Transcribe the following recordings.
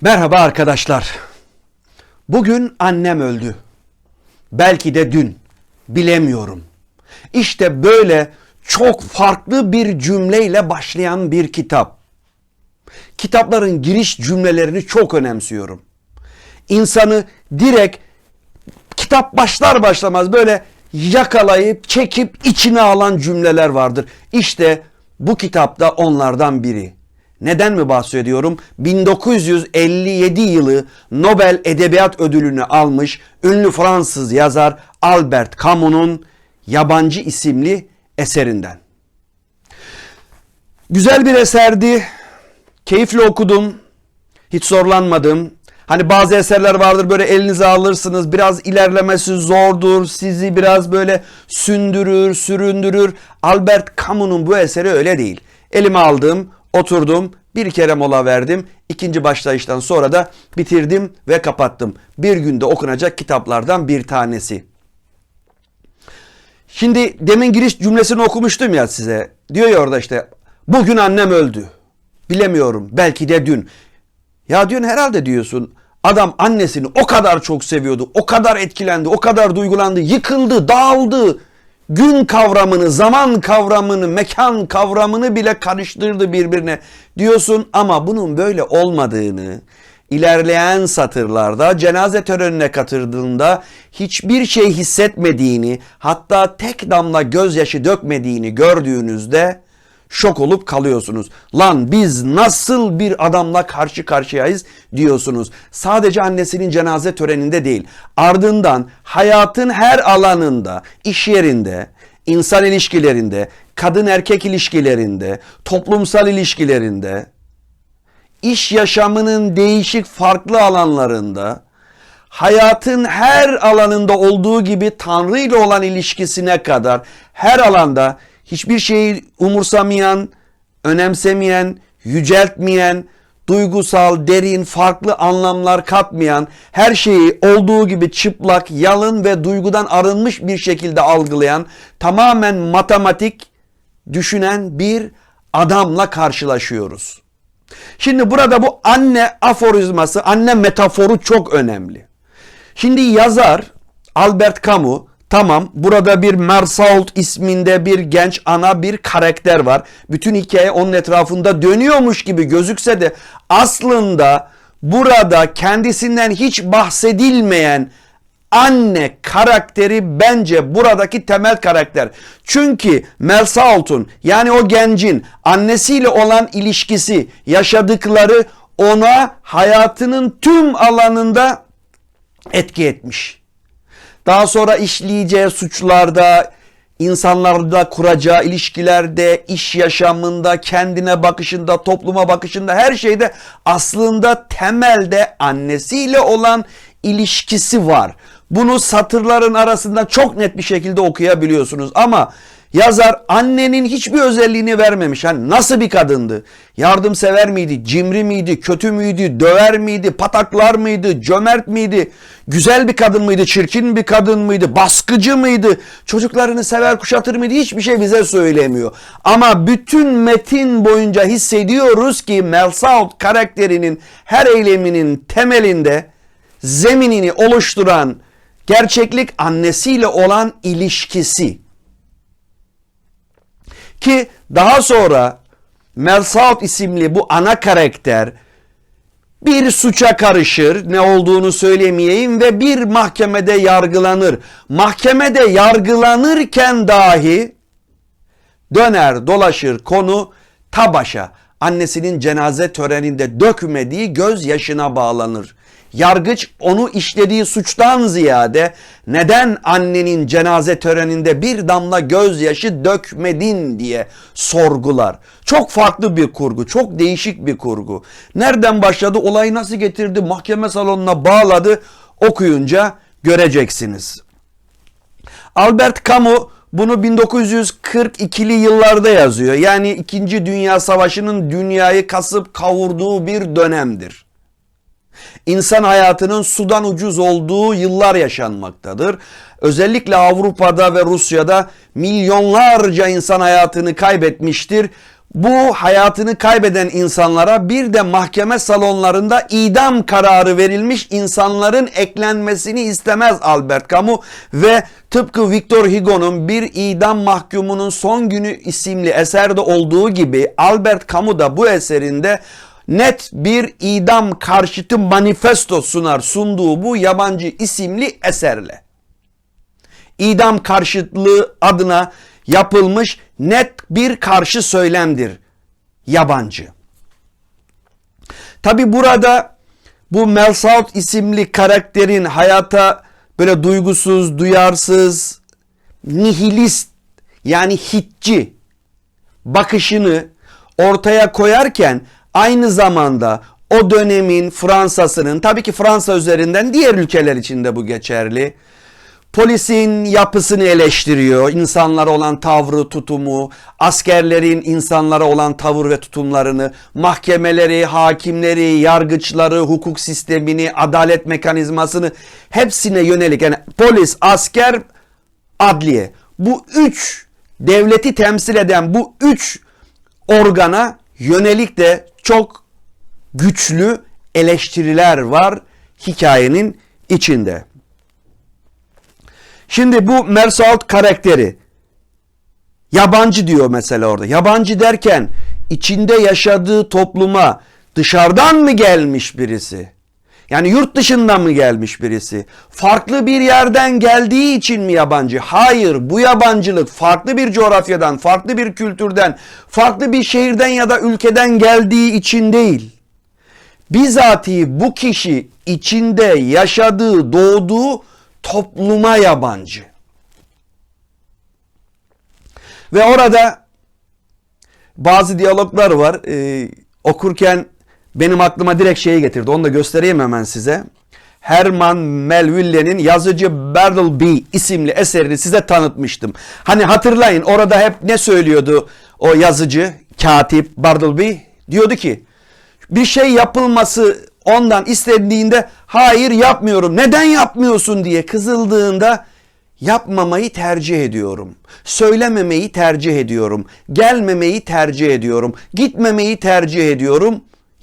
Merhaba arkadaşlar. Bugün annem öldü. Belki de dün. Bilemiyorum. İşte böyle çok farklı bir cümleyle başlayan bir kitap. Kitapların giriş cümlelerini çok önemsiyorum. İnsanı direkt kitap başlar başlamaz böyle yakalayıp çekip içine alan cümleler vardır. İşte bu kitapta onlardan biri. Neden mi bahsediyorum? 1957 yılı Nobel Edebiyat Ödülünü almış ünlü Fransız yazar Albert Camus'un Yabancı isimli eserinden. Güzel bir eserdi. Keyifle okudum. Hiç zorlanmadım. Hani bazı eserler vardır böyle elinize alırsınız biraz ilerlemesi zordur sizi biraz böyle sündürür süründürür. Albert Camus'un bu eseri öyle değil. Elime aldım oturdum bir kere mola verdim ikinci başlayıştan sonra da bitirdim ve kapattım. Bir günde okunacak kitaplardan bir tanesi. Şimdi demin giriş cümlesini okumuştum ya size. Diyor ya orada işte bugün annem öldü. Bilemiyorum belki de dün. Ya diyorsun herhalde diyorsun adam annesini o kadar çok seviyordu. O kadar etkilendi, o kadar duygulandı, yıkıldı, dağıldı. Gün kavramını, zaman kavramını, mekan kavramını bile karıştırdı birbirine. Diyorsun ama bunun böyle olmadığını ilerleyen satırlarda cenaze törenine katıldığında hiçbir şey hissetmediğini hatta tek damla gözyaşı dökmediğini gördüğünüzde şok olup kalıyorsunuz. Lan biz nasıl bir adamla karşı karşıyayız diyorsunuz. Sadece annesinin cenaze töreninde değil. Ardından hayatın her alanında, iş yerinde, insan ilişkilerinde, kadın erkek ilişkilerinde, toplumsal ilişkilerinde, iş yaşamının değişik farklı alanlarında, hayatın her alanında olduğu gibi Tanrı ile olan ilişkisine kadar her alanda hiçbir şeyi umursamayan, önemsemeyen, yüceltmeyen, duygusal, derin, farklı anlamlar katmayan, her şeyi olduğu gibi çıplak, yalın ve duygudan arınmış bir şekilde algılayan, tamamen matematik düşünen bir adamla karşılaşıyoruz. Şimdi burada bu anne aforizması, anne metaforu çok önemli. Şimdi yazar Albert Camus Tamam burada bir Mersault isminde bir genç ana bir karakter var. Bütün hikaye onun etrafında dönüyormuş gibi gözükse de aslında burada kendisinden hiç bahsedilmeyen anne karakteri bence buradaki temel karakter. Çünkü Mersault'un yani o gencin annesiyle olan ilişkisi, yaşadıkları ona hayatının tüm alanında etki etmiş daha sonra işleyeceği suçlarda, insanlarla kuracağı ilişkilerde, iş yaşamında, kendine bakışında, topluma bakışında her şeyde aslında temelde annesiyle olan ilişkisi var. Bunu satırların arasında çok net bir şekilde okuyabiliyorsunuz ama Yazar annenin hiçbir özelliğini vermemiş. Hani nasıl bir kadındı? Yardımsever miydi? Cimri miydi? Kötü müydü? Döver miydi? Pataklar mıydı? Cömert miydi? Güzel bir kadın mıydı? Çirkin bir kadın mıydı? Baskıcı mıydı? Çocuklarını sever kuşatır mıydı? Hiçbir şey bize söylemiyor. Ama bütün metin boyunca hissediyoruz ki Melsaut karakterinin her eyleminin temelinde zeminini oluşturan gerçeklik annesiyle olan ilişkisi. Ki daha sonra Melsaut isimli bu ana karakter bir suça karışır ne olduğunu söylemeyeyim ve bir mahkemede yargılanır. Mahkemede yargılanırken dahi döner dolaşır konu tabaşa annesinin cenaze töreninde dökmediği göz yaşına bağlanır. Yargıç onu işlediği suçtan ziyade neden annenin cenaze töreninde bir damla gözyaşı dökmedin diye sorgular. Çok farklı bir kurgu, çok değişik bir kurgu. Nereden başladı, olayı nasıl getirdi, mahkeme salonuna bağladı okuyunca göreceksiniz. Albert Camus bunu 1942'li yıllarda yazıyor. Yani 2. Dünya Savaşı'nın dünyayı kasıp kavurduğu bir dönemdir. İnsan hayatının sudan ucuz olduğu yıllar yaşanmaktadır. Özellikle Avrupa'da ve Rusya'da milyonlarca insan hayatını kaybetmiştir. bu hayatını kaybeden insanlara bir de mahkeme salonlarında idam kararı verilmiş insanların eklenmesini istemez Albert Camus ve tıpkı Victor Hugo'nun bir idam mahkumunun son günü isimli eserde olduğu gibi Albert Camus da bu eserinde net bir idam karşıtı manifesto sunar sunduğu bu yabancı isimli eserle. İdam karşıtlığı adına yapılmış net bir karşı söylemdir yabancı. Tabi burada bu Mel South isimli karakterin hayata böyle duygusuz, duyarsız, nihilist yani hitçi bakışını ortaya koyarken aynı zamanda o dönemin Fransa'sının tabii ki Fransa üzerinden diğer ülkeler için de bu geçerli. Polisin yapısını eleştiriyor, insanlara olan tavrı, tutumu, askerlerin insanlara olan tavır ve tutumlarını, mahkemeleri, hakimleri, yargıçları, hukuk sistemini, adalet mekanizmasını hepsine yönelik. Yani polis, asker, adliye. Bu üç devleti temsil eden bu üç organa yönelik de çok güçlü eleştiriler var hikayenin içinde. Şimdi bu Mersault karakteri yabancı diyor mesela orada. Yabancı derken içinde yaşadığı topluma dışarıdan mı gelmiş birisi? Yani yurt dışından mı gelmiş birisi? Farklı bir yerden geldiği için mi yabancı? Hayır, bu yabancılık farklı bir coğrafyadan, farklı bir kültürden, farklı bir şehirden ya da ülkeden geldiği için değil. Bizatihi bu kişi içinde yaşadığı, doğduğu topluma yabancı. Ve orada bazı diyaloglar var. Ee, okurken benim aklıma direkt şeyi getirdi. Onu da göstereyim hemen size. Herman Melville'nin yazıcı Bartleby isimli eserini size tanıtmıştım. Hani hatırlayın orada hep ne söylüyordu o yazıcı, katip Bartleby? Diyordu ki bir şey yapılması ondan istendiğinde hayır yapmıyorum. Neden yapmıyorsun diye kızıldığında yapmamayı tercih ediyorum. Söylememeyi tercih ediyorum. Gelmemeyi tercih ediyorum. Gitmemeyi tercih ediyorum.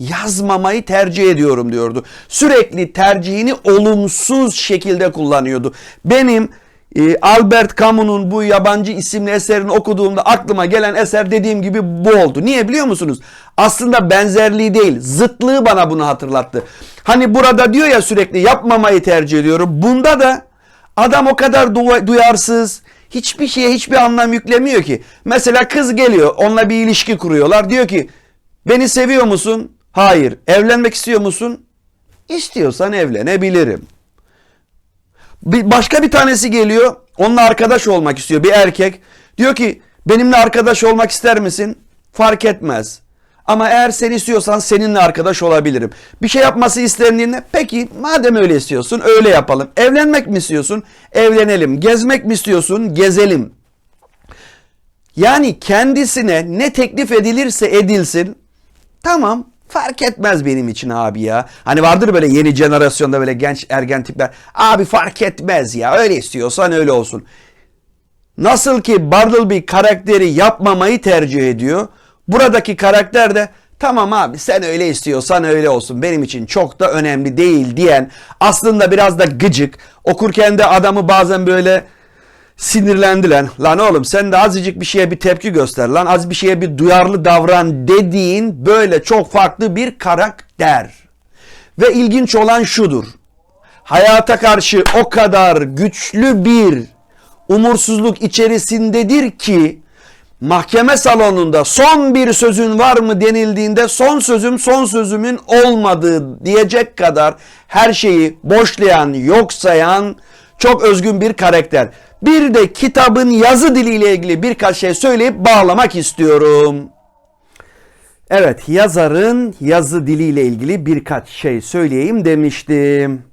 Yazmamayı tercih ediyorum diyordu. Sürekli tercihini olumsuz şekilde kullanıyordu. Benim e, Albert Camus'un bu yabancı isimli eserini okuduğumda aklıma gelen eser dediğim gibi bu oldu. Niye biliyor musunuz? Aslında benzerliği değil, zıtlığı bana bunu hatırlattı. Hani burada diyor ya sürekli yapmamayı tercih ediyorum. Bunda da adam o kadar du- duyarsız, hiçbir şeye hiçbir anlam yüklemiyor ki. Mesela kız geliyor, onunla bir ilişki kuruyorlar. Diyor ki, beni seviyor musun? Hayır. Evlenmek istiyor musun? İstiyorsan evlenebilirim. Bir başka bir tanesi geliyor. Onunla arkadaş olmak istiyor bir erkek. Diyor ki benimle arkadaş olmak ister misin? Fark etmez. Ama eğer sen istiyorsan seninle arkadaş olabilirim. Bir şey yapması istendiğinde peki madem öyle istiyorsun öyle yapalım. Evlenmek mi istiyorsun? Evlenelim. Gezmek mi istiyorsun? Gezelim. Yani kendisine ne teklif edilirse edilsin tamam fark etmez benim için abi ya. Hani vardır böyle yeni jenerasyonda böyle genç ergen tipler. Abi fark etmez ya öyle istiyorsan öyle olsun. Nasıl ki Bartleby karakteri yapmamayı tercih ediyor. Buradaki karakter de tamam abi sen öyle istiyorsan öyle olsun benim için çok da önemli değil diyen aslında biraz da gıcık okurken de adamı bazen böyle sinirlendiler. Lan oğlum sen de azıcık bir şeye bir tepki göster lan az bir şeye bir duyarlı davran dediğin böyle çok farklı bir karakter. Ve ilginç olan şudur. Hayata karşı o kadar güçlü bir umursuzluk içerisindedir ki mahkeme salonunda son bir sözün var mı denildiğinde son sözüm son sözümün olmadığı diyecek kadar her şeyi boşlayan, yok sayan çok özgün bir karakter. Bir de kitabın yazı diliyle ilgili birkaç şey söyleyip bağlamak istiyorum. Evet, yazarın yazı diliyle ilgili birkaç şey söyleyeyim demiştim.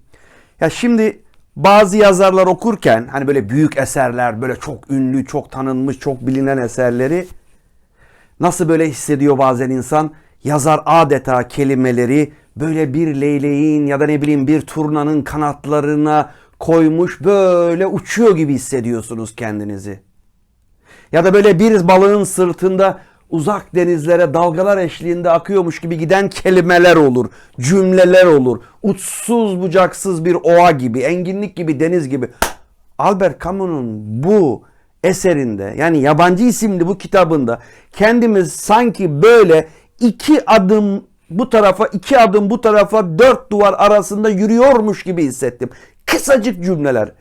Ya şimdi bazı yazarlar okurken hani böyle büyük eserler, böyle çok ünlü, çok tanınmış, çok bilinen eserleri nasıl böyle hissediyor bazen insan? Yazar adeta kelimeleri böyle bir leyleğin ya da ne bileyim bir turnanın kanatlarına koymuş böyle uçuyor gibi hissediyorsunuz kendinizi. Ya da böyle bir balığın sırtında uzak denizlere dalgalar eşliğinde akıyormuş gibi giden kelimeler olur, cümleler olur. Uçsuz bucaksız bir oğa gibi, enginlik gibi, deniz gibi. Albert Camus'un bu eserinde yani yabancı isimli bu kitabında kendimiz sanki böyle iki adım bu tarafa iki adım bu tarafa dört duvar arasında yürüyormuş gibi hissettim. Kısacık cümleler.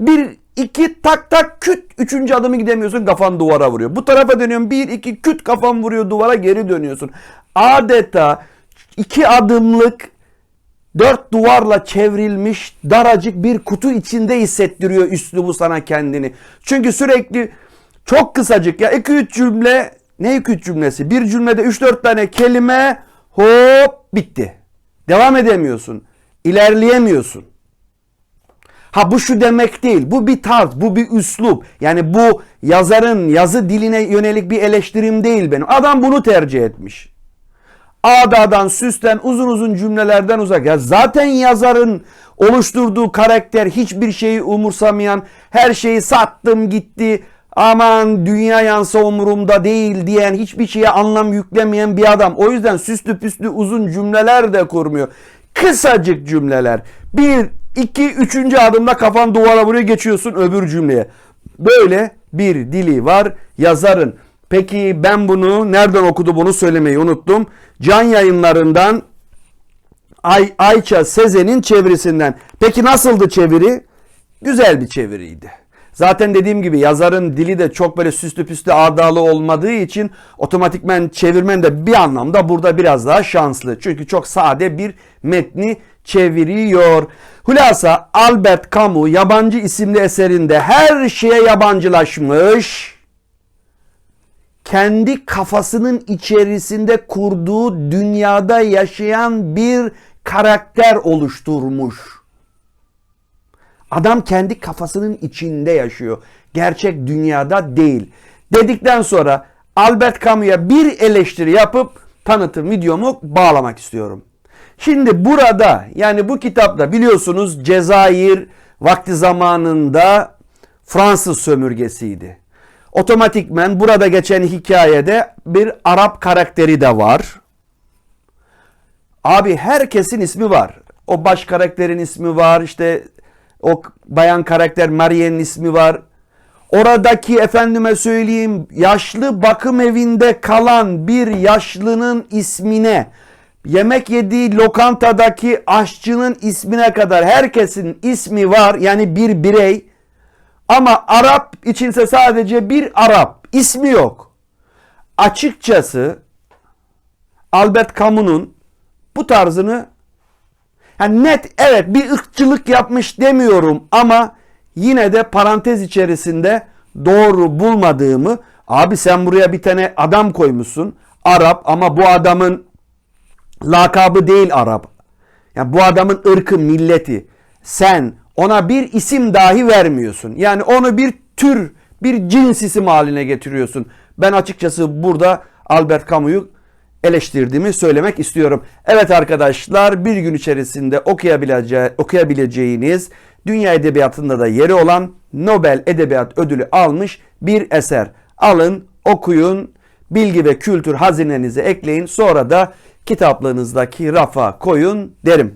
Bir iki tak tak küt üçüncü adımı gidemiyorsun kafan duvara vuruyor. Bu tarafa dönüyorsun bir iki küt kafan vuruyor duvara geri dönüyorsun. Adeta iki adımlık dört duvarla çevrilmiş daracık bir kutu içinde hissettiriyor üslubu sana kendini. Çünkü sürekli çok kısacık ya 2-3 cümle ne 2-3 cümlesi? Bir cümlede 3-4 tane kelime hop bitti. Devam edemiyorsun. İlerleyemiyorsun. Ha bu şu demek değil. Bu bir tarz, bu bir üslup. Yani bu yazarın yazı diline yönelik bir eleştirim değil benim. Adam bunu tercih etmiş. Ağdadan, süsten, uzun uzun cümlelerden uzak. Ya zaten yazarın oluşturduğu karakter hiçbir şeyi umursamayan, her şeyi sattım gitti, aman dünya yansa umurumda değil diyen, hiçbir şeye anlam yüklemeyen bir adam. O yüzden süslü püslü uzun cümleler de kurmuyor. Kısacık cümleler. Bir, iki, üçüncü adımda kafan duvara vuruyor geçiyorsun öbür cümleye. Böyle bir dili var yazarın. Peki ben bunu nereden okudu bunu söylemeyi unuttum. Can yayınlarından Ay, Ayça Sezen'in çevirisinden. Peki nasıldı çeviri? Güzel bir çeviriydi. Zaten dediğim gibi yazarın dili de çok böyle süslü püslü adalı olmadığı için otomatikmen çevirmen de bir anlamda burada biraz daha şanslı. Çünkü çok sade bir metni çeviriyor. Hulasa Albert Camus yabancı isimli eserinde her şeye yabancılaşmış kendi kafasının içerisinde kurduğu dünyada yaşayan bir karakter oluşturmuş. Adam kendi kafasının içinde yaşıyor. Gerçek dünyada değil. Dedikten sonra Albert Camus'a bir eleştiri yapıp tanıtım videomu bağlamak istiyorum. Şimdi burada yani bu kitapta biliyorsunuz Cezayir vakti zamanında Fransız sömürgesiydi. Otomatikmen burada geçen hikayede bir Arap karakteri de var. Abi herkesin ismi var. O baş karakterin ismi var. İşte o bayan karakter Marien'in ismi var. Oradaki efendime söyleyeyim yaşlı bakım evinde kalan bir yaşlının ismine yemek yediği lokantadaki aşçının ismine kadar herkesin ismi var. Yani bir birey. Ama Arap içinse sadece bir Arap. ismi yok. Açıkçası Albert Camus'un bu tarzını yani net evet bir ırkçılık yapmış demiyorum ama yine de parantez içerisinde doğru bulmadığımı abi sen buraya bir tane adam koymuşsun Arap ama bu adamın lakabı değil Arap. Yani bu adamın ırkı, milleti. Sen ona bir isim dahi vermiyorsun. Yani onu bir tür, bir cins isim haline getiriyorsun. Ben açıkçası burada Albert Camus'u eleştirdiğimi söylemek istiyorum. Evet arkadaşlar bir gün içerisinde okuyabilece okuyabileceğiniz dünya edebiyatında da yeri olan Nobel Edebiyat Ödülü almış bir eser. Alın, okuyun, bilgi ve kültür hazinenize ekleyin. Sonra da kitaplığınızdaki rafa koyun derim.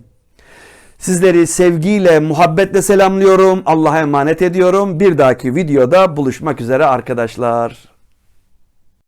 Sizleri sevgiyle, muhabbetle selamlıyorum. Allah'a emanet ediyorum. Bir dahaki videoda buluşmak üzere arkadaşlar.